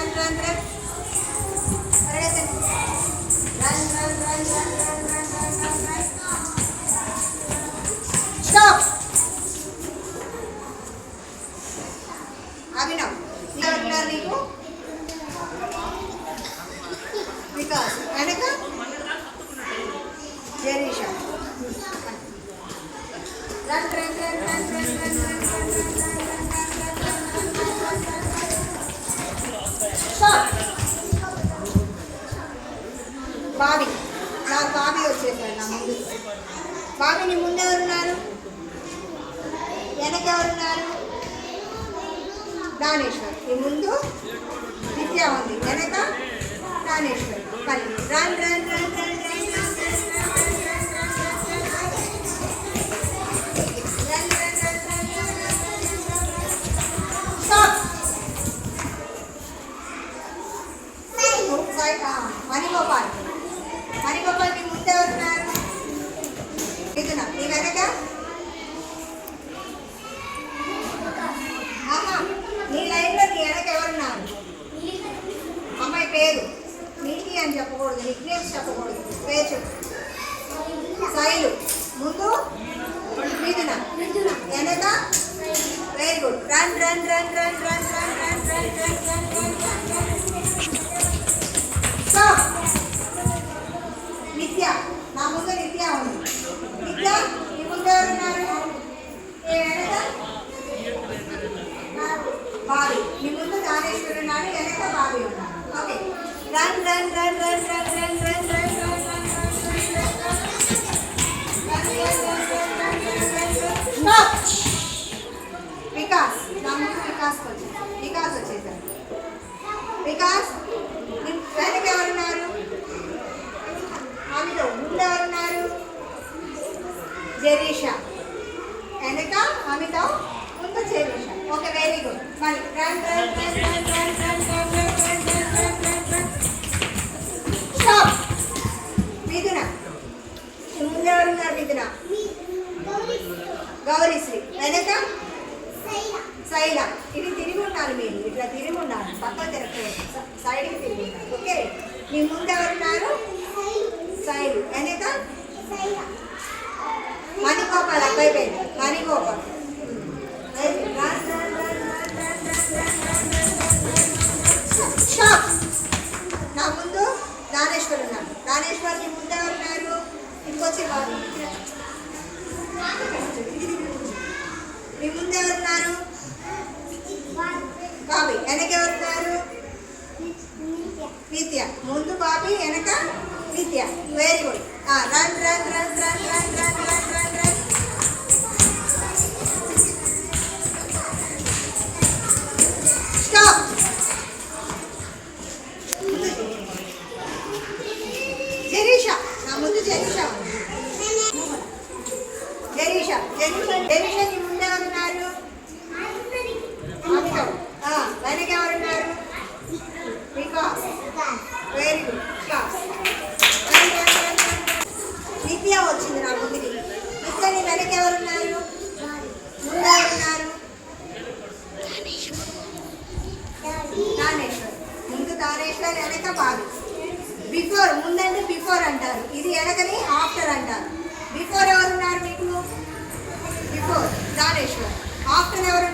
Run run run పరిగెత్తండి run run run run run run run run run stop. Abhinav ఎవరున్నారు నీకు వికాస్ వెనక Jarisha run run run run బావి. నా బావి వచ్చేసాడు నా ముందు. బావిని ముందెవరున్నారు వెనకెవరున్నారు దానేశ్వర్. ఈ ముందు విద్య ఉంది. వెనక దానేశ్వర్. మళ్ళీ రాన్ రాన్ రాన్ రాన్ సైడ్ మణిగోపాల్ మణిగోపాల్ మీ ముందే వస్తున్నారు మిథున మీ వెనక ఆహా నీ లైన్లో నీ వెనక ఎవరున్నారు అమ్మాయి పేరు నీటి అని చెప్పకూడదు నిక్ నేమ్స్ చెప్పకూడదు పేరు చెప్పు శైలు ముందు మిథున వెనక very good run run run run run run run run run run run run run run run run run run run run run run Vikas నా ముందు వికాస్ వచ్చేసాడు వికాస్ వచ్చేసాడు వికాస్ వెనక ఎవరున్నారు ఆమెలో ముందు ఎవరున్నారు జరీష వెనక అమిత ముందు జరీష ఓకే వెరీ గుడ్ మళ్ళీ గౌరీశ్రీ వెనక శైల. ఇది తిరిగి ఉండాలి మీరు. ఇట్లా తిరిగి ఉండాలి. పక్కన తిరగకూడదు. సైడ్కి తిరిగి ఉండాలి. ఓకే? మీ ముందు ఎవరున్నారు? శైలు. వెనక మణిగోపాల్. అబ్బాయి పేరు. మణిగోపాల్. మీ ఉన్నారు బాబి బాబీ వెనక ఎవరున్నారు? నిత్య ముందు బాబీ వెనక Nithya very good run run run run run ఎవరున్నారు? ముందు తానేశ్వర్ దానేశ్వర్ ముందు వెనక బావి బిఫోర్ ముందంటే బిఫోర్ అంటారు. ఇది వెనకని ఆఫ్టర్ అంటారు. బిఫోర్ ఎవరున్నారు మీకు? బిఫోర్ దానేశ్వర్ ఆఫ్టర్ ఎవరు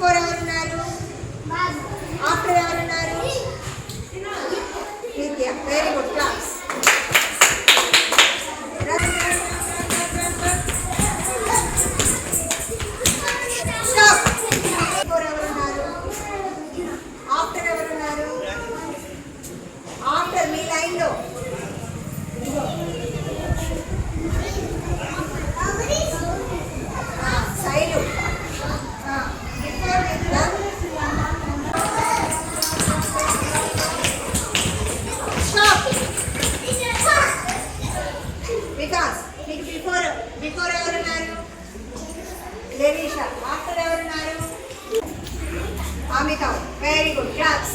బిఫోర్ ఎవరున్నారు? ఆఫ్టర్ ఎవరున్నారు? ప్రీతియా వెరీ గుడ్ క్లాస్ ఆఫ్టర్ మీ లైన్లో బిఫోర్ ఎవరున్నారు లెనీషా ఆఫ్టర్ ఎవరున్నారు అమితాబ్ వెరీ గుడ్ క్లాస్